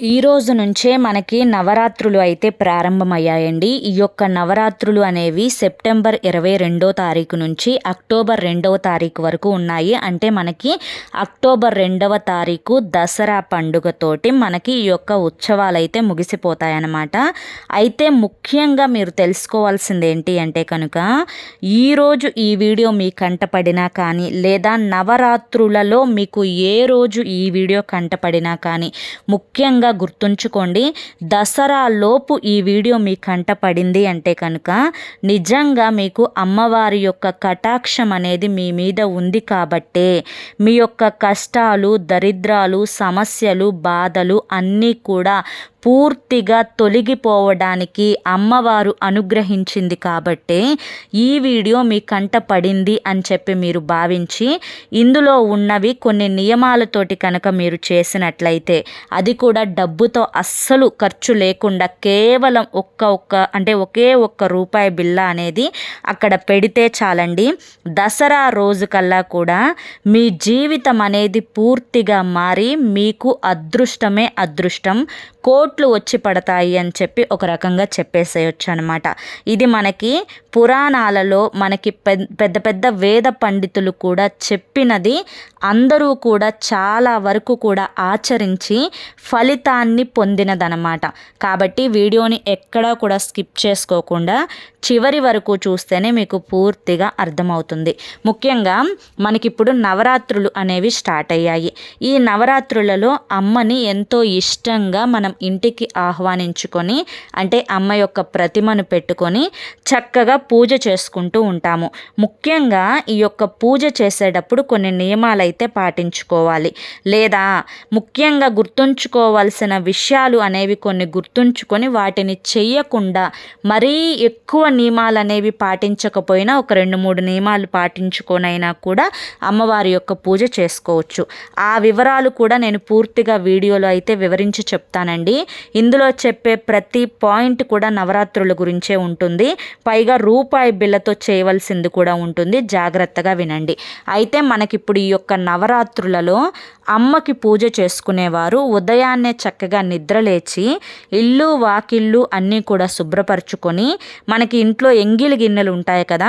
ఈ రోజు నుంచే మనకి నవరాత్రులు అయితే ప్రారంభమయ్యాయండి. ఈ యొక్క నవరాత్రులు అనేవి సెప్టెంబర్ ఇరవై రెండో తారీఖు నుంచి అక్టోబర్ రెండవ తారీఖు వరకు ఉన్నాయి. అంటే మనకి అక్టోబర్ రెండవ తారీఖు దసరా పండుగతోటి మనకి ఈ యొక్క ఉత్సవాలు అయితే ముగిసిపోతాయన్నమాట. అయితే ముఖ్యంగా మీరు తెలుసుకోవాల్సింది ఏంటి అంటే కనుక ఈరోజు ఈ వీడియో మీ కంటపడినా కానీ లేదా నవరాత్రులలో మీకు ఏ రోజు ఈ వీడియో కంటపడినా కానీ ముఖ్యంగా ముఖ్యంగా గుర్తుంచుకోండి. దసరా లోపు ఈ వీడియో మీ కంట పడింది అంటే కనుక నిజంగా మీకు అమ్మవారి యొక్క కటాక్షం అనేది మీ మీద ఉంది కాబట్టే మీ యొక్క కష్టాలు దరిద్రాలు సమస్యలు బాధలు అన్నీ కూడా పూర్తిగా తొలగిపోవడానికి అమ్మవారు అనుగ్రహించింది కాబట్టే ఈ వీడియో మీ కంట పడింది అని చెప్పి మీరు భావించి ఇందులో ఉన్నవి కొన్ని నియమాలతోటి కనుక మీరు చేసినట్లయితే అది కూడా డబ్బుతో అస్సలు ఖర్చు లేకుండా కేవలం ఒక్క ఒక్క అంటే ఒకే ఒక్క రూపాయి బిల్ల అనేది అక్కడ పెడితే చాలండి. దసరా రోజు కల్లా కూడా మీ జీవితం అనేది పూర్తిగా మారి మీకు అదృష్టమే అదృష్టం. కోట్లు వచ్చి పడతాయి అని చెప్పి ఒక రకంగా చెప్పేసేయచ్చు అనమాట ఇది మనకి పురాణాలలో మనకి పెద్ద పెద్ద వేద పండితులు కూడా చెప్పినది. అందరూ కూడా చాలా వరకు కూడా ఆచరించి ఫలితాన్ని పొందినదనమాట కాబట్టి వీడియోని ఎక్కడా కూడా స్కిప్ చేసుకోకుండా చివరి వరకు చూస్తేనే మీకు పూర్తిగా అర్థమవుతుంది. ముఖ్యంగా మనకిప్పుడు నవరాత్రులు అనేవి స్టార్ట్ అయ్యాయి. ఈ నవరాత్రులలో అమ్మని ఎంతో ఇష్టంగా మనం ఇంటికి ఆహ్వానించుకొని అంటే అమ్మ యొక్క ప్రతిమను పెట్టుకొని చక్కగా పూజ చేసుకుంటూ ఉంటాము. ముఖ్యంగా ఈ యొక్క పూజ చేసేటప్పుడు కొన్ని నియమాలు అయితే పాటించుకోవాలి. లేదా ముఖ్యంగా గుర్తుంచుకోవాల్సిన విషయాలు అనేవి కొన్ని గుర్తుంచుకొని వాటిని చెయ్యకుండా మరీ ఎక్కువ నియమాలు అనేవి పాటించకపోయినా ఒక రెండు మూడు నియమాలు పాటించుకొనైనా కూడా అమ్మవారి యొక్క పూజ చేసుకోవచ్చు. ఆ వివరాలు కూడా నేను పూర్తిగా వీడియోలో అయితే వివరించి చెప్తానండి. ఇందులో చెప్పే ప్రతి పాయింట్ కూడా నవరాత్రుల గురించే ఉంటుంది. పైగా రూపాయి బిల్లతో చేయవలసింది కూడా ఉంటుంది. జాగ్రత్తగా వినండి. అయితే మనకిప్పుడు ఈ యొక్క నవరాత్రులలో అమ్మకి పూజ చేసుకునేవారు ఉదయాన్నే చక్కగా నిద్రలేచి ఇల్లు వాకిళ్ళు అన్నీ కూడా శుభ్రపరచుకొని మనకి ఇంట్లో ఎంగిలి గిన్నెలు ఉంటాయి కదా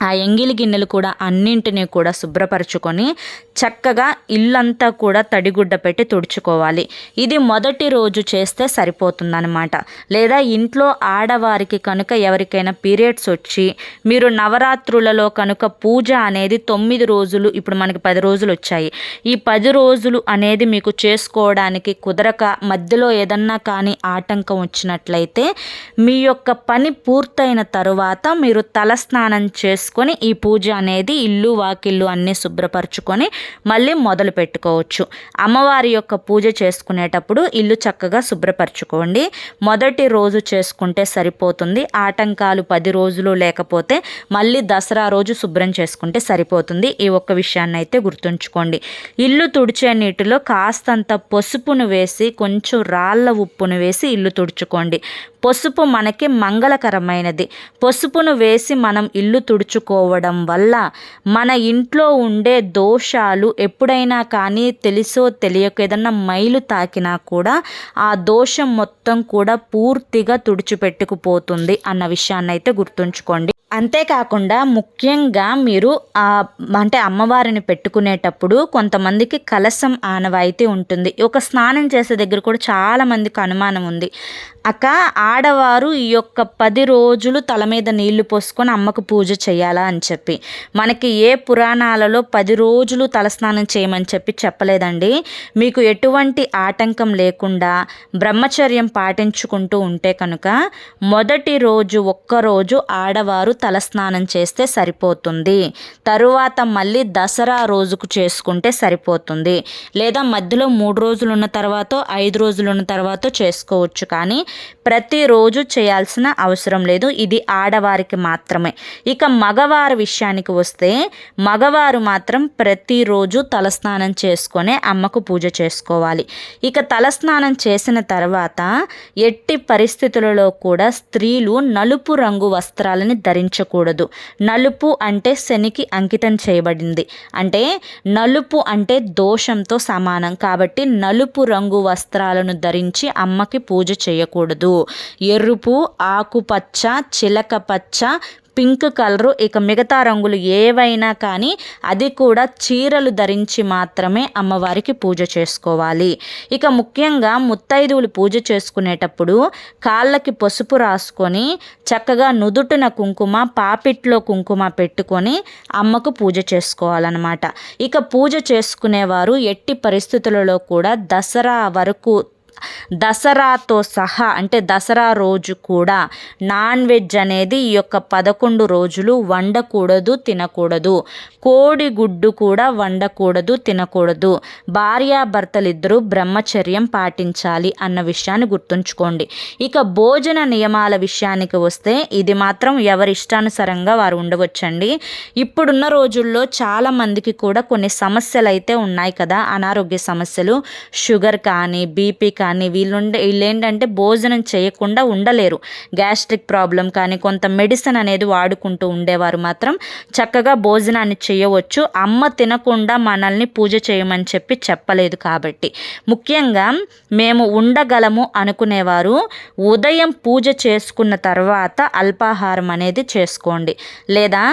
ఆ ఎంగిలి గిన్నెలు కూడా అన్నింటినీ కూడా శుభ్రపరచుకొని చక్కగా ఇల్లంతా కూడా తడిగుడ్డ పెట్టి తుడుచుకోవాలి. ఇది మొదటి రోజు చేస్తే సరిపోతుందనమాట లేదా ఇంట్లో ఆడవారికి కనుక ఎవరికైనా పీరియడ్స్ వచ్చి మీరు నవరాత్రులలో కనుక పూజ అనేది తొమ్మిది రోజులు ఇప్పుడు మనకి పది రోజులు వచ్చాయి. ఈ పది రోజులు అనేది మీకు చేసుకోవడానికి కుదరక మధ్యలో ఏదన్నా కానీ ఆటంకం వచ్చినట్లయితే మీ యొక్క పని పూర్తయిన తరువాత మీరు తలస్నానం చేసుకు చేసుకొని ఈ పూజ అనేది ఇల్లు వాకిల్లు అన్నీ శుభ్రపరచుకొని మళ్ళీ మొదలు పెట్టుకోవచ్చు. అమ్మవారి యొక్క పూజ చేసుకునేటప్పుడు ఇల్లు చక్కగా శుభ్రపరచుకోండి. మొదటి రోజు చేసుకుంటే సరిపోతుంది. ఆటంకాలు పది రోజులు లేకపోతే మళ్ళీ దసరా రోజు శుభ్రం చేసుకుంటే సరిపోతుంది. ఈ ఒక్క విషయాన్ని అయితే గుర్తుంచుకోండి. ఇల్లు తుడిచే నీటిలో కాస్తంత పసుపును వేసి కొంచెం రాళ్ళ ఉప్పును వేసి ఇల్లు తుడుచుకోండి. పసుపు మనకి మంగళకరమైనది. పసుపును వేసి మనం ఇల్లు తుడుచుకోవడం వల్ల మన ఇంట్లో ఉండే దోషాలు ఎప్పుడైనా కానీ తెలుసో తెలియక ఏదన్నా మైలు తాకినా కూడా ఆ దోషం మొత్తం కూడా పూర్తిగా తుడిచిపెట్టుకుపోతుంది అన్న విషయాన్ని అయితే గుర్తుంచుకోండి. అంతేకాకుండా ముఖ్యంగా మీరు అంటే అమ్మవారిని పెట్టుకునేటప్పుడు కొంతమందికి కలసం ఆనవాయితీ ఉంటుంది. ఒక స్నానం చేసే దగ్గర కూడా చాలామందికి అనుమానం ఉంది. అక్క ఆడవారు ఈ యొక్క పది రోజులు తల మీద నీళ్ళు పోసుకొని అమ్మకు పూజ చేయాలా అని చెప్పి. మనకి ఏ పురాణాలలో పది రోజులు తలస్నానం చేయమని చెప్పి చెప్పలేదండి. మీకు ఎటువంటి ఆటంకం లేకుండా బ్రహ్మచర్యం పాటించుకుంటూ ఉంటే కనుక మొదటి రోజు ఒక్కరోజు ఆడవారు తలస్నానం చేస్తే సరిపోతుంది. తరువాత మళ్ళీ దసరా రోజుకు చేసుకుంటే సరిపోతుంది. లేదా మధ్యలో మూడు రోజులు ఉన్న తర్వాత ఐదు రోజులు ఉన్న తర్వాత చేసుకోవచ్చు. కానీ ప్రతిరోజు చేయాల్సిన అవసరం లేదు. ఇది ఆడవారికి మాత్రమే. ఇక మగవారి విషయానికి వస్తే మగవారు మాత్రం ప్రతిరోజు తలస్నానం చేసుకొని అమ్మకు పూజ చేసుకోవాలి. ఇక తలస్నానం చేసిన తర్వాత ఎట్టి పరిస్థితులలో కూడా స్త్రీలు నలుపు రంగు వస్త్రాలని ధరించకూడదు. నలుపు అంటే శనికి అంకితం చేయబడింది. అంటే నలుపు అంటే దోషంతో సమానం. కాబట్టి నలుపు రంగు వస్త్రాలను ధరించి అమ్మకి పూజ చేయకూడదు. ఎరుపు ఆకుపచ్చ చిలక పచ్చ పింక్ కలరు ఇక మిగతా రంగులు ఏవైనా కానీ అది కూడా చీరలు ధరించి మాత్రమే అమ్మవారికి పూజ చేసుకోవాలి. ఇక ముఖ్యంగా ముత్తైదువులు పూజ చేసుకునేటప్పుడు కాళ్ళకి పసుపు రాసుకొని చక్కగా నుదుటిన కుంకుమ పాపిట్లో కుంకుమ పెట్టుకొని అమ్మకు పూజ చేసుకోవాలన్నమాట. ఇక పూజ చేసుకునేవారు ఎట్టి పరిస్థితులలో కూడా దసరా వరకు దసరాతో సహా అంటే దసరా రోజు కూడా నాన్ వెజ్ అనేది ఈ యొక్క పదకొండు రోజులు వండకూడదు తినకూడదు. కోడి గుడ్డు కూడా వండకూడదు తినకూడదు. భార్యాభర్తలిద్దరూ బ్రహ్మచర్యం పాటించాలి అన్న విషయాన్ని గుర్తుంచుకోండి. ఇక భోజన నియమాల విషయానికి వస్తే ఇది మాత్రం ఎవరి ఇష్టానుసారంగా వారు ఉండవచ్చండి. ఇప్పుడున్న రోజుల్లో చాలా మందికి కూడా కొన్ని సమస్యలు అయితే ఉన్నాయి కదా అనారోగ్య సమస్యలు షుగర్ కానీ బీపీ కానీ వీళ్ళుండే వీళ్ళు ఏంటంటే భోజనం చేయకుండా ఉండలేరు. గ్యాస్ట్రిక్ ప్రాబ్లం కానీ కొంత మెడిసిన్ అనేది వాడుకుంటూ ఉండేవారు మాత్రం చక్కగా భోజనాన్ని చేయవచ్చు. అమ్మ తినకుండా మనల్ని పూజ చేయమని చెప్పి చెప్పలేదు కాబట్టి. ముఖ్యంగా మేము ఉండగలము అనుకునేవారు. ఉదయం పూజ చేసుకున్న తర్వాత అల్పాహారం అనేది చేసుకోండి. లేదా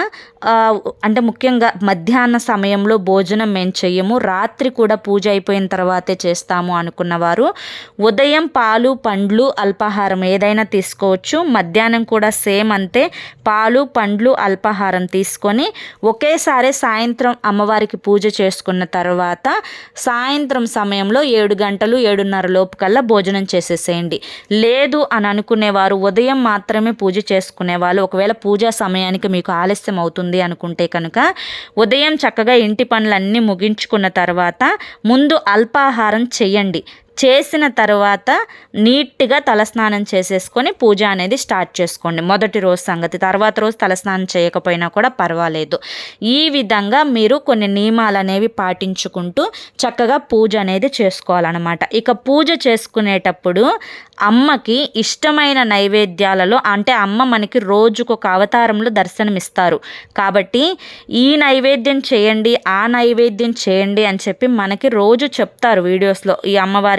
అంటే ముఖ్యంగా మధ్యాహ్న సమయంలో భోజనం మేము చెయ్యము. రాత్రి కూడా పూజ అయిపోయిన తర్వాతే చేస్తాము అనుకున్నవారు. ఉదయం పాలు పండ్లు అల్పాహారం ఏదైనా తీసుకోవచ్చు. మధ్యాహ్నం కూడా సేమ్ అంతే. పాలు పండ్లు అల్పాహారం తీసుకొని ఒకేసారి సాయంత్రం అమ్మవారికి పూజ చేసుకున్న తర్వాత సాయంత్రం సమయంలో ఏడు గంటలు ఏడున్నర లోపు కల్లా భోజనం చేసేసేయండి. లేదు అని అనుకునేవారు ఉదయం మాత్రమే పూజ చేసుకునే వాళ్ళు ఒకవేళ పూజా సమయానికి మీకు ఆలస్యం అవుతుంది అనుకుంటే కనుక ఉదయం చక్కగా ఇంటి పనులన్నీ ముగించుకున్న తర్వాత ముందు అల్పాహారం చేయండి. చేసిన తర్వాత నీట్గా తలస్నానం చేసేసుకొని పూజ అనేది స్టార్ట్ చేసుకోండి. మొదటి రోజు సంగతి. తర్వాత రోజు తలస్నానం చేయకపోయినా కూడా పర్వాలేదు. ఈ విధంగా మీరు కొన్ని నియమాలు అనేవి పాటించుకుంటూ చక్కగా పూజ అనేది చేసుకోవాలన్నమాట. ఇక పూజ చేసుకునేటప్పుడు అమ్మకి ఇష్టమైన నైవేద్యాలలో అంటే అమ్మ మనకి రోజుకు ఒక అవతారంలో దర్శనమిస్తారు. కాబట్టి ఈ నైవేద్యం చేయండి ఆ నైవేద్యం చేయండి అని చెప్పి మనకి రోజు చెప్తారు వీడియోస్లో. ఈ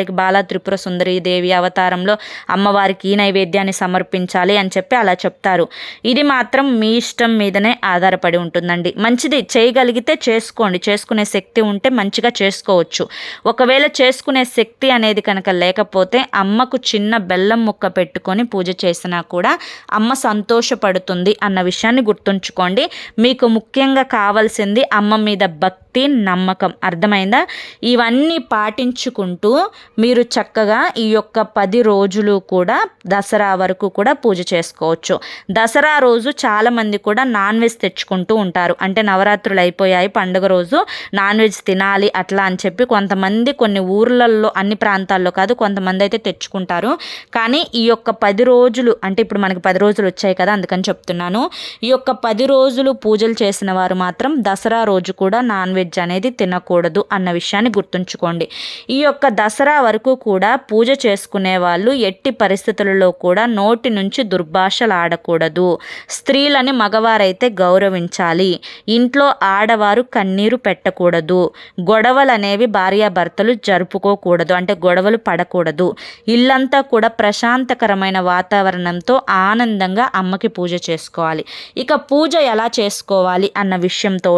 అమ్మవారికి బాల త్రిపుర సుందరి దేవి అవతారంలో అమ్మవారికి ఈ నైవేద్యాన్ని సమర్పించాలి అని చెప్పి అలా చెప్తారు. ఇది మాత్రం మీ ఇష్టం మీదనే ఆధారపడి ఉంటుందండి. మంచిది చేయగలిగితే చేసుకోండి. చేసుకునే శక్తి ఉంటే మంచిగా చేసుకోవచ్చు. ఒకవేళ చేసుకునే శక్తి అనేది కనుక లేకపోతే అమ్మకు చిన్న బెల్లం ముక్క పెట్టుకొని పూజ చేసినా కూడా అమ్మ సంతోషపడుతుంది అన్న విషయాన్ని గుర్తుంచుకోండి. మీకు ముఖ్యంగా కావాల్సింది అమ్మ మీద భక్తి నమ్మకం. అర్థమైందా? ఇవన్నీ పాటించుకుంటూ మీరు చక్కగా ఈ యొక్క పది రోజులు కూడా దసరా వరకు కూడా పూజ చేసుకోవచ్చు. దసరా రోజు చాలామంది కూడా నాన్ వెజ్ తెచ్చుకుంటూ ఉంటారు. అంటే నవరాత్రులు అయిపోయాయి పండుగ రోజు నాన్ వెజ్ తినాలి అట్లా అని చెప్పి కొంతమంది కొన్ని ఊర్లలో అన్ని ప్రాంతాల్లో కాదు కొంతమంది అయితే తెచ్చుకుంటారు. కానీ ఈ యొక్క పది రోజులు అంటే ఇప్పుడు మనకి పది రోజులు వచ్చాయి కదా అందుకని చెప్తున్నాను. ఈ యొక్క పది రోజులు పూజలు చేసిన వారు మాత్రం దసరా రోజు కూడా నాన్ వెజ్ అనేది తినకూడదు అన్న విషయాన్ని గుర్తుంచుకోండి. ఈ యొక్క దసరా వరకు కూడా పూజ చేసుకునే వాళ్ళు ఎట్టి పరిస్థితులలో కూడా నోటి నుంచి దుర్భాషలు ఆడకూడదు. స్త్రీలని మగవారైతే గౌరవించాలి. ఇంట్లో ఆడవారు కన్నీరు పెట్టకూడదు. గొడవలు అనేవి భార్యాభర్తలు జరుపుకోకూడదు. అంటే గొడవలు పడకూడదు. ఇల్లంతా కూడా ప్రశాంతకరమైన వాతావరణంతో ఆనందంగా అమ్మకి పూజ చేసుకోవాలి. ఇక పూజ ఎలా చేసుకోవాలి అన్న విషయంతో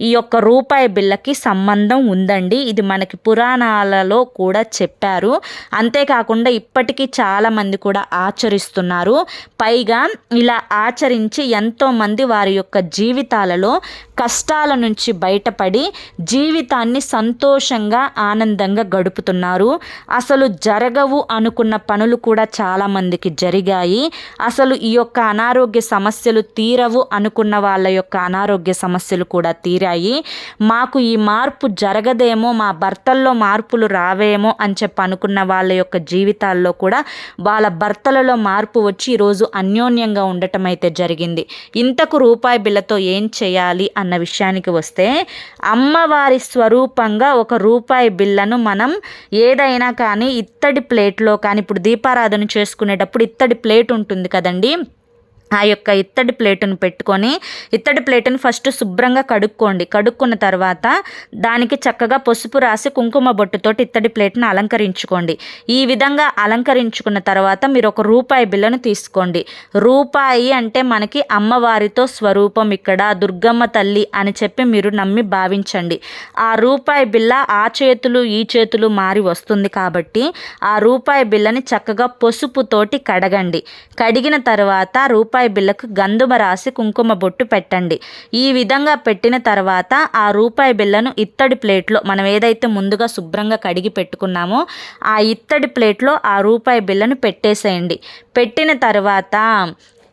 ఈ యొక్క రూపాయి బిళ్ళకి సంబంధం ఉందండి. ఇది మనకి పురాణాలలో కూడా చెప్పారు. అంతేకాకుండా ఇప్పటికీ చాలామంది కూడా ఆచరిస్తున్నారు. పైగా ఇలా ఆచరించి ఎంతోమంది వారి యొక్క జీవితాలలో కష్టాల నుంచి బయటపడి జీవితాన్ని సంతోషంగా ఆనందంగా గడుపుతున్నారు. అసలు జరగవు అనుకున్న పనులు కూడా చాలామందికి జరిగాయి. అసలు ఈ యొక్క అనారోగ్య సమస్యలు తీరవు అనుకున్న వాళ్ళ యొక్క అనారోగ్య సమస్యలు కూడా తీరాయి. మాకు ఈ మార్పు జరగదేమో మా భర్తల్లో మార్పులు రావేమో అని చెప్పి అనుకున్న వాళ్ళ యొక్క జీవితాల్లో కూడా వాళ్ళ భర్తలలో మార్పు వచ్చి ఈరోజు అన్యోన్యంగా ఉండటం అయితే జరిగింది. ఇంతకు రూపాయి బిళ్ళతో ఏం చేయాలి అన్న విషయానికి వస్తే అమ్మవారి స్వరూపంగా ఒక రూపాయి బిళ్ళను మనం ఏదైనా కానీ ఇత్తడి ప్లేట్లో కానీ ఇప్పుడు దీపారాధన చేసుకునేటప్పుడు ఇత్తడి ప్లేట్ ఉంటుంది కదండి. ఆ యొక్క ఇత్తడి ప్లేటును పెట్టుకొని ఇత్తడి ప్లేటును ఫస్ట్ శుభ్రంగా కడుక్కోండి. కడుక్కున్న తర్వాత దానికి చక్కగా పసుపు రాసి కుంకుమ బొట్టుతోటి ఇత్తడి ప్లేట్ను అలంకరించుకోండి. ఈ విధంగా అలంకరించుకున్న తర్వాత మీరు ఒక రూపాయి బిల్లను తీసుకోండి. రూపాయి అంటే మనకి అమ్మవారితో స్వరూపం ఇక్కడ దుర్గమ్మ తల్లి అని చెప్పి మీరు నమ్మి భావించండి. ఆ రూపాయి బిల్ల ఆ చేతులు ఈ చేతులు మారి వస్తుంది కాబట్టి ఆ రూపాయి బిల్లని చక్కగా పసుపుతోటి కడగండి. కడిగిన తర్వాత రూపాయి రూపాయి బిళ్ళకు గంధుమ రాసి కుంకుమ బొట్టు పెట్టండి. ఈ విధంగా పెట్టిన తర్వాత ఆ రూపాయి బిళ్ళను ఇత్తడి ప్లేట్లో మనం ఏదైతే ముందుగా శుభ్రంగా కడిగి పెట్టుకున్నామో ఆ ఇత్తడి ప్లేట్లో ఆ రూపాయి బిళ్ళను పెట్టేసేయండి. పెట్టిన తర్వాత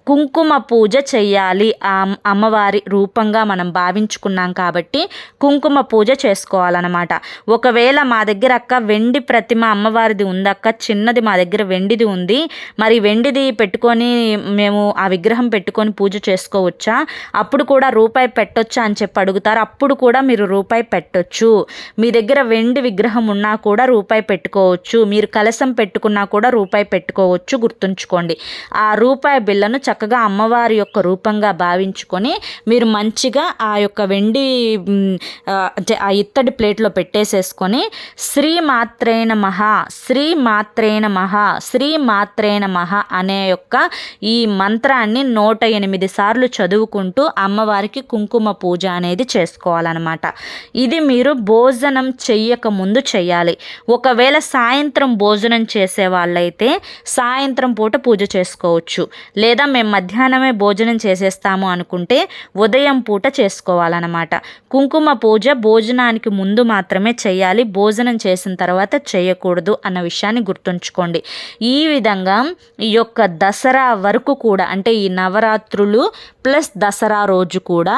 కుంకుమ పూజ చేయాలి ఆ అమ్మవారి రూపంగా మనం భావించుకున్నాం కాబట్టి కుంకుమ పూజ చేసుకోవాలన్నమాట. ఒకవేళ మా దగ్గర అక్క వెండి ప్రతిమ అమ్మవారిది ఉందక్క చిన్నది మా దగ్గర వెండిది ఉంది. మరి వెండిది పెట్టుకొని మేము ఆ విగ్రహం పెట్టుకొని పూజ చేసుకోవచ్చా? అప్పుడు కూడా రూపాయి పెట్టొచ్చా అని చెప్పి అడుగుతారు. అప్పుడు కూడా మీరు రూపాయి పెట్టొచ్చు. మీ దగ్గర వెండి విగ్రహం ఉన్నా కూడా రూపాయి పెట్టుకోవచ్చు. మీరు కలసం పెట్టుకున్నా కూడా రూపాయి పెట్టుకోవచ్చు. గుర్తుంచుకోండి. ఆ రూపాయి బిల్లను చక్కగా అమ్మవారి యొక్క రూపంగా భావించుకొని మీరు మంచిగా ఆ యొక్క వెండి ఆ ఇత్తడి ప్లేట్లో పెట్టేసేసుకొని శ్రీ మాత్రేన మహా శ్రీ మాత్రేన మహా శ్రీ మాత్రేన మహా అనే యొక్క ఈ మంత్రాన్ని నూట ఎనిమిది సార్లు చదువుకుంటూ అమ్మవారికి కుంకుమ పూజ అనేది చేసుకోవాలన్నమాట. ఇది మీరు భోజనం చెయ్యక ముందు చేయాలి ఒకవేళ సాయంత్రం భోజనం చేసే వాళ్ళైతే సాయంత్రం పూట పూజ చేసుకోవచ్చు. లేదా మేము మేము మధ్యాహ్నమే భోజనం చేసేస్తాము అనుకుంటే ఉదయం పూట చేసుకోవాలన్నమాట. కుంకుమ పూజ భోజనానికి ముందు మాత్రమే చేయాలి. భోజనం చేసిన తర్వాత చేయకూడదు అన్న విషయాన్ని గుర్తుంచుకోండి. ఈ విధంగా ఈ యొక్క దసరా వరకు కూడా అంటే ఈ నవరాత్రులు ప్లస్ దసరా రోజు కూడా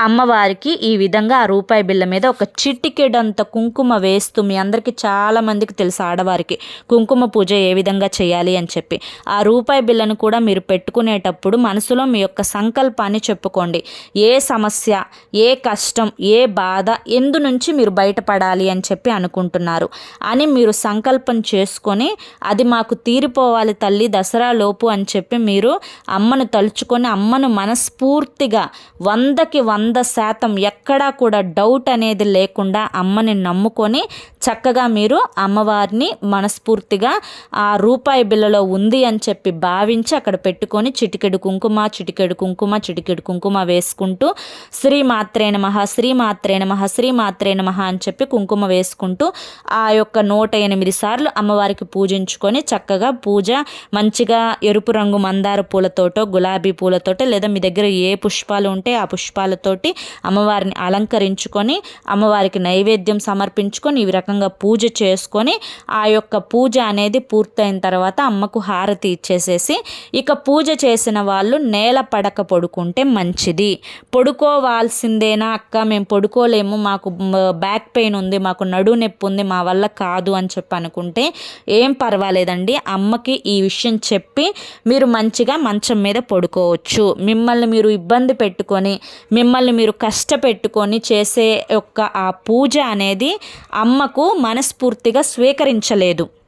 అమ్మవారికి ఈ విధంగా ఆ రూపాయి బిళ్ళ మీద ఒక చిటికెడంత కుంకుమ వేస్తూ మీ అందరికీ చాలామందికి తెలుసు ఆడవారికి కుంకుమ పూజ ఏ విధంగా చేయాలి అని చెప్పి. ఆ రూపాయి బిళ్ళను కూడా మీరు పెట్టుకునేటప్పుడు మనసులో మీ యొక్క సంకల్పాన్ని చెప్పుకోండి. ఏ సమస్య ఏ కష్టం ఏ బాధ ఎందు నుంచి మీరు బయటపడాలి అని చెప్పి అనుకుంటున్నారు. అని మీరు సంకల్పం చేసుకొని అది మాకు తీరిపోవాలి తల్లి దసరా లోపు అని చెప్పి మీరు అమ్మను తలుచుకొని అమ్మను మనస్ఫూర్తిగా వందకి వంద వంద శాతం ఎక్కడా కూడా డౌట్ అనేది లేకుండా అమ్మని నమ్ముకొని చక్కగా మీరు అమ్మవారిని మనస్ఫూర్తిగా ఆ రూపాయి బిల్లలో ఉంది అని చెప్పి భావించి అక్కడ పెట్టుకొని చిటికెడు కుంకుమ చిటికెడు కుంకుమ చిటికెడు కుంకుమ వేసుకుంటూ శ్రీ మాత్రేణ మహా శ్రీ మాత్రేణ మహా శ్రీ మహా అని చెప్పి కుంకుమ వేసుకుంటూ ఆ యొక్క నూట ఎనిమిది సార్లు అమ్మవారికి పూజించుకొని చక్కగా పూజ మంచిగా ఎరుపు రంగు మందార పూలతోటో గులాబీ పూలతోటో లేదా మీ దగ్గర ఏ పుష్పాలు ఉంటే ఆ పుష్పాలతోటి అమ్మవారిని అలంకరించుకొని అమ్మవారికి నైవేద్యం సమర్పించుకొని ఈ రకంగా పూజ చేసుకొని ఆ యొక్క పూజ అనేది పూర్తయిన తర్వాత అమ్మకు హారతి ఇచ్చేసేసి ఇక పూజ చేసిన వాళ్ళు నేల పడక పడుకుంటే మంచిది. పడుకోవాల్సిందేనా అక్క? మేము పడుకోలేము. మాకు బ్యాక్ పెయిన్ ఉంది. మాకు నడు నొప్పి ఉంది. మా వల్ల కాదు అని చెప్పి అనుకుంటే ఏం పర్వాలేదండి. అమ్మకి ఈ విషయం చెప్పి మీరు మంచిగా మంచం మీద పడుకోవచ్చు. మిమ్మల్ని మీరు ఇబ్బంది పెట్టుకొని మిమ్మల్ని మీరు కష్టపెట్టుకొని చేసే యొక్క ఆ పూజ అనేది అమ్మకు మనస్ఫూర్తిగా స్వీకరించలేదు.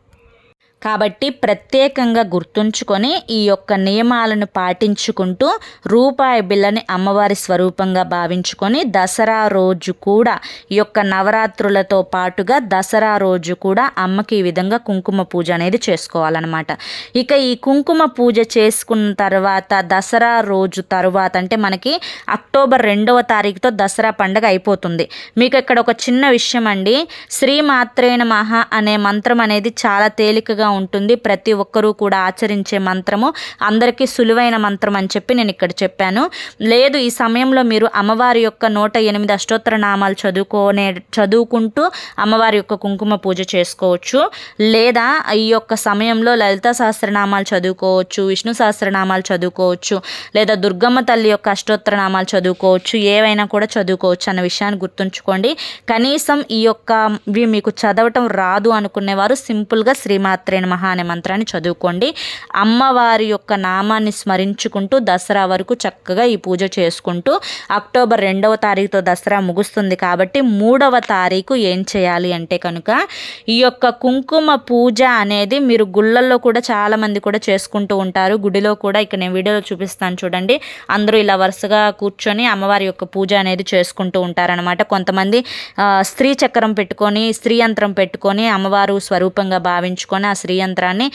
కాబట్టి ప్రత్యేకంగా గుర్తుంచుకొని ఈ యొక్క నియమాలను పాటించుకుంటూ రూపాయి బిళ్ళని అమ్మవారి స్వరూపంగా భావించుకొని దసరా రోజు కూడా ఈ యొక్క నవరాత్రులతో పాటుగా దసరా రోజు కూడా అమ్మకి ఈ విధంగా కుంకుమ పూజ అనేది చేసుకోవాలన్నమాట. ఇక ఈ కుంకుమ పూజ చేసుకున్న తర్వాత దసరా రోజు తర్వాత అంటే మనకి అక్టోబర్ రెండవ తారీఖుతో దసరా పండుగ అయిపోతుంది. మీకు ఇక్కడ ఒక చిన్న విషయం అండి. శ్రీమాత్రేణ మహా అనే మంత్రం అనేది చాలా తేలికగా ఉంటుంది. ప్రతి ఒక్కరూ కూడా ఆచరించే మంత్రము. అందరికీ సులువైన మంత్రం అని చెప్పి నేను ఇక్కడ చెప్పాను. లేదు ఈ సమయంలో మీరు అమ్మవారి యొక్క నూట ఎనిమిది అష్టోత్తర నామాలు చదువుకోనే చదువుకుంటూ అమ్మవారి యొక్క కుంకుమ పూజ చేసుకోవచ్చు. లేదా ఈ యొక్క సమయంలో లలిత సహస్రనామాలు చదువుకోవచ్చు విష్ణు సహస్రనామాలు చదువుకోవచ్చు లేదా దుర్గమ్మ తల్లి యొక్క అష్టోత్తర నామాలు చదువుకోవచ్చు ఏవైనా కూడా చదువుకోవచ్చు అన్న విషయాన్ని గుర్తుంచుకోండి. కనీసం ఈ యొక్క మీకు చదవటం రాదు అనుకునేవారు సింపుల్గా శ్రీమాత్రే నమః అనే మంత్రాన్ని చదువుకోండి. అమ్మవారి యొక్క నామాన్ని స్మరించుకుంటూ దసరా వరకు చక్కగా ఈ పూజ చేసుకుంటూ అక్టోబర్ రెండవ తారీఖుతో దసరా ముగుస్తుంది కాబట్టి మూడవ తారీఖు ఏం చేయాలి అంటే కనుక ఈ యొక్క కుంకుమ పూజ అనేది మీరు గుళ్ళల్లో కూడా చాలామంది కూడా చేసుకుంటూ ఉంటారు. గుడిలో కూడా ఇక్కడ నేను వీడియోలో చూపిస్తాను చూడండి. అందరూ ఇలా వరుసగా కూర్చొని అమ్మవారి యొక్క పూజ అనేది చేసుకుంటూ ఉంటారనమాట కొంతమంది స్త్రీ చక్రం పెట్టుకొని స్త్రీ యంత్రం పెట్టుకొని అమ్మవారు స్వరూపంగా భావించుకొని ఆ స్త్రీ యంత్రాన్ని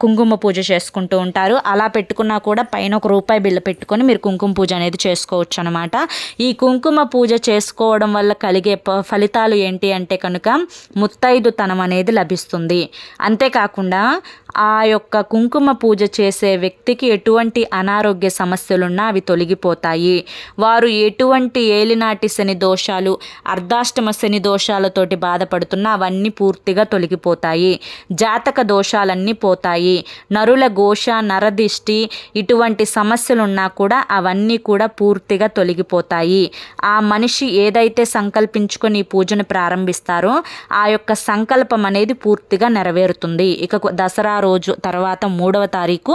కుంకుమ పూజ చేసుకుంటూ ఉంటారు. అలా పెట్టుకున్నా కూడా పైన ఒక రూపాయి బిల్ల పెట్టుకొని మీరు కుంకుమ పూజ అనేది చేసుకోవచ్చు అనమాట ఈ కుంకుమ పూజ చేసుకోవడం వల్ల కలిగే ప- ఫలితాలు ఏంటి అంటే కనుక ముత్తైదుతనం అనేది లభిస్తుంది. అంతేకాకుండా ఆ యొక్క కుంకుమ పూజ చేసే వ్యక్తికి ఎటువంటి అనారోగ్య సమస్యలున్నా అవి తొలగిపోతాయి. వారు ఎటువంటి ఏలినాటి శని దోషాలు అర్ధాష్టమ శని దోషాలతోటి బాధపడుతున్నా అవన్నీ పూర్తిగా తొలగిపోతాయి. జాతక దోషాలన్నీ పోతాయి. నరుల ఘోష నరదిష్టి ఇటువంటి సమస్యలున్నా కూడా అవన్నీ కూడా పూర్తిగా తొలగిపోతాయి. ఆ మనిషి ఏదైతే సంకల్పించుకొని పూజను ప్రారంభిస్తారో ఆ యొక్క సంకల్పం అనేది పూర్తిగా నెరవేరుతుంది. ఇక దసరా రోజు తర్వాత మూడవ తారీఖు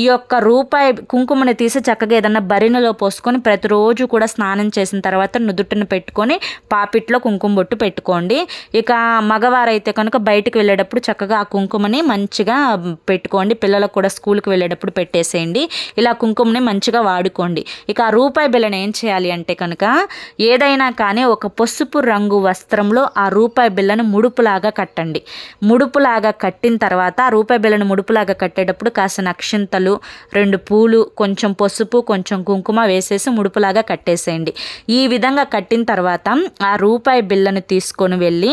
ఈ యొక్క రూపాయి కుంకుమని తీసి చక్కగా ఏదన్నా బరినలో పోసుకొని ప్రతిరోజు కూడా స్నానం చేసిన తర్వాత నుదుటిని పెట్టుకొని పాపిట్లో కుంకుమ బొట్టు పెట్టుకోండి. ఇక మగవారైతే కనుక బయటకు వెళ్ళేటప్పుడు చక్కగా ఆ కుంకుమని మంచిగా పెట్టుకోండి. పిల్లలకు కూడా స్కూల్కి వెళ్ళేటప్పుడు పెట్టేసేయండి. ఇలా కుంకుమని మంచిగా వాడుకోండి. ఇక ఆ రూపాయి బిళ్ళని ఏం చేయాలి అంటే కనుక ఏదైనా కానీ ఒక పసుపు రంగు వస్త్రంలో ఆ రూపాయి బిళ్ళను ముడుపులాగా కట్టండి. ముడుపులాగా కట్టిన తర్వాత ఆ రూపాయి బిళ్ళను ముడుపులాగా కట్టేటప్పుడు కాసిన నక్షింతలు రెండు పూలు కొంచెం పసుపు కొంచెం కుంకుమ వేసేసి ముడుపులాగా కట్టేసేయండి. ఈ విధంగా కట్టిన తర్వాత ఆ రూపాయి బిళ్ళను తీసుకొని వెళ్ళి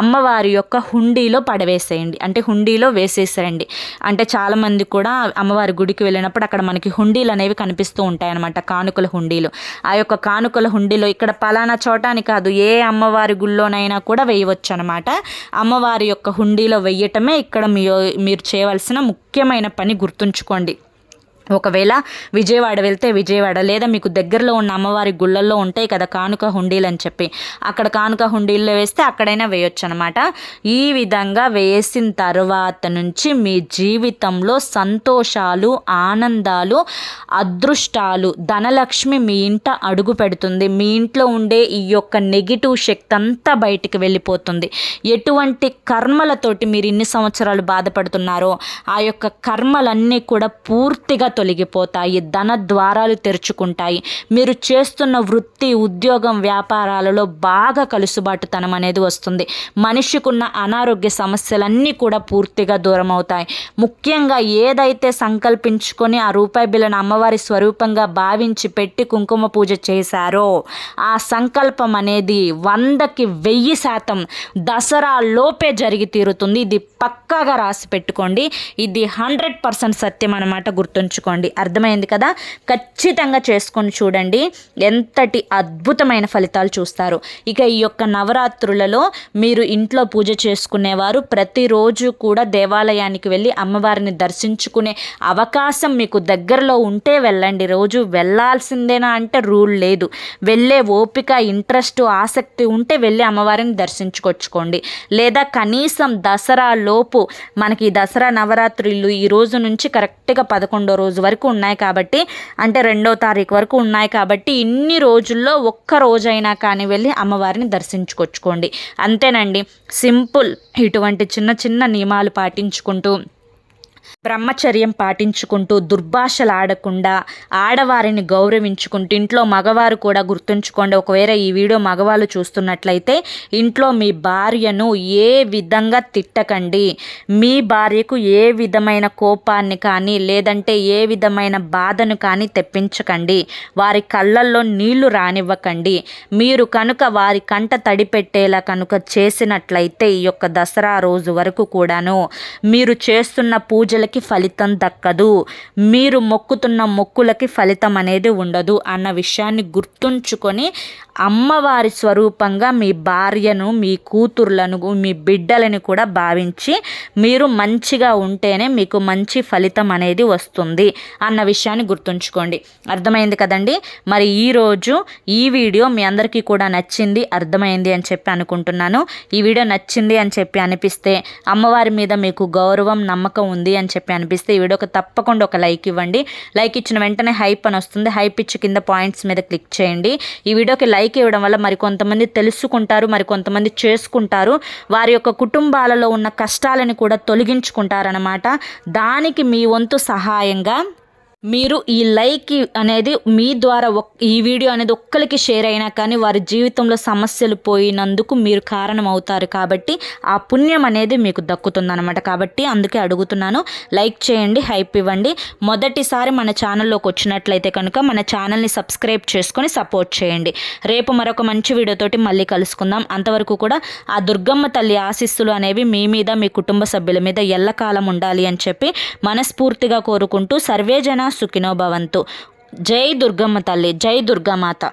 అమ్మవారి యొక్క హుండీలో పడవేసేయండి. అంటే హుండీలో వేసేసేయండి. అంటే చాలామంది కూడా అమ్మవారి గుడికి వెళ్ళినప్పుడు అక్కడ మనకి హుండీలు అనేవి కనిపిస్తూ ఉంటాయి అన్నమాట కానుకల హుండీలు. ఆ యొక్క కానుకల హుండీలో ఇక్కడ పలానా చోటాని కాదు ఏ అమ్మవారి గుళ్ళోనైనా కూడా వేయవచ్చు అనమాట అమ్మవారి యొక్క హుండీలో వెయ్యటమే ఇక్కడ మీ మీరు చేయవలసిన ముఖ్యమైన పని గుర్తుంచుకోండి. ఒకవేళ విజయవాడ వెళ్తే విజయవాడ లేదా మీకు దగ్గరలో ఉన్న అమ్మవారి గుళ్ళల్లో ఉంటాయి కదా కానుక హుండీలు అని చెప్పి అక్కడ కానుక హుండీల్లో వేస్తే అక్కడైనా వేయొచ్చు అనమాట ఈ విధంగా వేసిన తర్వాత నుంచి మీ జీవితంలో సంతోషాలు ఆనందాలు అదృష్టాలు ధనలక్ష్మి మీ ఇంట అడుగు పెడుతుంది. మీ ఇంట్లో ఉండే ఈ యొక్క నెగిటివ్ శక్తి అంతా బయటికి వెళ్ళిపోతుంది. ఎటువంటి కర్మలతోటి మీరు ఇన్ని సంవత్సరాలు బాధపడుతున్నారో ఆ యొక్క కర్మలన్నీ కూడా పూర్తిగా తొలగిపోతాయి ధన ద్వారాలు తెరుచుకుంటాయి. మీరు చేస్తున్న వృత్తి ఉద్యోగం వ్యాపారాలలో బాగా కలుసుబాటుతనం అనేది వస్తుంది. మనిషికున్న అనారోగ్య సమస్యలన్నీ కూడా పూర్తిగా దూరం అవుతాయి ముఖ్యంగా ఏదైతే సంకల్పించుకొని ఆ రూపాయి బిల్లను అమ్మవారి స్వరూపంగా భావించి పెట్టి కుంకుమ పూజ చేశారో ఆ సంకల్పం అనేది వందకి వెయ్యి శాతం దసరా లోపే జరిగి తీరుతుంది. ఇది పక్కాగా రాసి పెట్టుకోండి. ఇది హండ్రెడ్ పర్సెంట్ సత్యం అనమాట గుర్తుంచుకోండి అర్థమైంది కదా? ఖచ్చితంగా చేసుకొని చూడండి. ఎంతటి అద్భుతమైన ఫలితాలు చూస్తారు. ఇక ఈ యొక్క నవరాత్రులలో మీరు ఇంట్లో పూజ చేసుకునేవారు. ప్రతిరోజు కూడా దేవాలయానికి వెళ్ళి అమ్మవారిని దర్శించుకునే అవకాశం మీకు దగ్గరలో ఉంటే వెళ్ళండి. రోజు వెళ్ళాల్సిందేనా అంటే రూల్ లేదు. వెళ్ళే ఓపిక ఇంట్రెస్ట్ ఆసక్తి ఉంటే వెళ్ళి అమ్మవారిని దర్శించుకొచ్చుకోండి. లేదా కనీసం దసరా లోపు మనకి దసరా నవరాత్రులు ఈ రోజు నుంచి కరెక్ట్గా పదకొండో రోజు వరకు ఉన్నాయి కాబట్టి అంటే రెండో తారీఖు వరకు ఉన్నాయి కాబట్టి ఇన్ని రోజుల్లో ఒక్క రోజైనా కానీ వెళ్ళి అమ్మవారిని దర్శించుకొచ్చుకోండి. అంతేనండి. సింపుల్ ఇటువంటి చిన్న చిన్న నియమాలు పాటించుకుంటూ బ్రహ్మచర్యం పాటించుకుంటూ దుర్భాషలు ఆడకుండా ఆడవారిని గౌరవించుకుంటూ ఇంట్లో మగవారు కూడా గుర్తుంచుకోండి. ఒకవేళ ఈ వీడియో మగవాళ్ళు చూస్తున్నట్లయితే ఇంట్లో మీ భార్యను ఏ విధంగా తిట్టకండి. మీ భార్యకు ఏ విధమైన కోపాన్ని కానీ లేదంటే ఏ విధమైన బాధను కానీ తెప్పించకండి. వారి కళ్ళల్లో నీళ్ళు రానివ్వకండి. మీరు కనుక వారి కంట తడిపెట్టేలా కనుక చేసినట్లయితే ఈ యొక్క దసరా రోజు వరకు కూడాను మీరు చేస్తున్న పూజ పూజలకి ఫలితం దక్కదు. మీరు మొక్కుతున్న మొక్కులకి ఫలితం అనేది ఉండదు అన్న విషయాన్ని గుర్తుంచుకొని అమ్మవారి స్వరూపంగా మీ భార్యను మీ కూతుర్లను మీ బిడ్డలని కూడా భావించి మీరు మంచిగా ఉంటేనే మీకు మంచి ఫలితం అనేది వస్తుంది అన్న విషయాన్ని గుర్తుంచుకోండి. అర్థమైంది కదండి? మరి ఈరోజు ఈ వీడియో మీ అందరికీ కూడా నచ్చింది అర్థమైంది అని చెప్పి అనుకుంటున్నాను. ఈ వీడియో నచ్చింది అని చెప్పి అనిపిస్తే అమ్మవారి మీద మీకు గౌరవం నమ్మకం ఉంది అని అని చెప్పి అనిపిస్తే ఈ వీడియోకి తప్పకుండా ఒక లైక్ ఇవ్వండి. లైక్ ఇచ్చిన వెంటనే హైప్ అని వస్తుంది. హైప్ ఇచ్చి కింద పాయింట్స్ మీద క్లిక్ చేయండి. ఈ వీడియోకి లైక్ ఇవ్వడం వల్ల మరి కొంతమంది తెలుసుకుంటారు మరి కొంతమంది చేసుకుంటారు. వారి యొక్క కుటుంబాలలో ఉన్న కష్టాలను కూడా తొలగించుకుంటారనమాట దానికి మీ వంతు సహాయంగా మీరు ఈ లైక్ అనేది మీ ద్వారా ఈ వీడియో అనేది ఒక్కరికి షేర్ అయినా కానీ వారి జీవితంలో సమస్యలు పోయినందుకు మీరు కారణం అవుతారు కాబట్టి ఆ పుణ్యం అనేది మీకు దక్కుతుందనమాట కాబట్టి అందుకే అడుగుతున్నాను లైక్ చేయండి హైప్ ఇవ్వండి. మొదటిసారి మన ఛానల్లోకి వచ్చినట్లయితే కనుక మన ఛానల్ని సబ్స్క్రైబ్ చేసుకొని సపోర్ట్ చేయండి. రేపు మరొక మంచి వీడియోతోటి మళ్ళీ కలుసుకుందాం. అంతవరకు కూడా ఆ దుర్గమ్మ తల్లి ఆశీస్సులు అనేవి మీ మీద మీ కుటుంబ సభ్యుల మీద ఎల్లకాలం ఉండాలి అని చెప్పి మనస్ఫూర్తిగా కోరుకుంటూ సర్వేజన ಸುಖಿನೋ ಭವಂತು ಜೈ ದುರ್ಗಮ್ಮ ತಲ್ಲಿ ಜೈ ದುರ್ಗಾ ಮಾತಾ.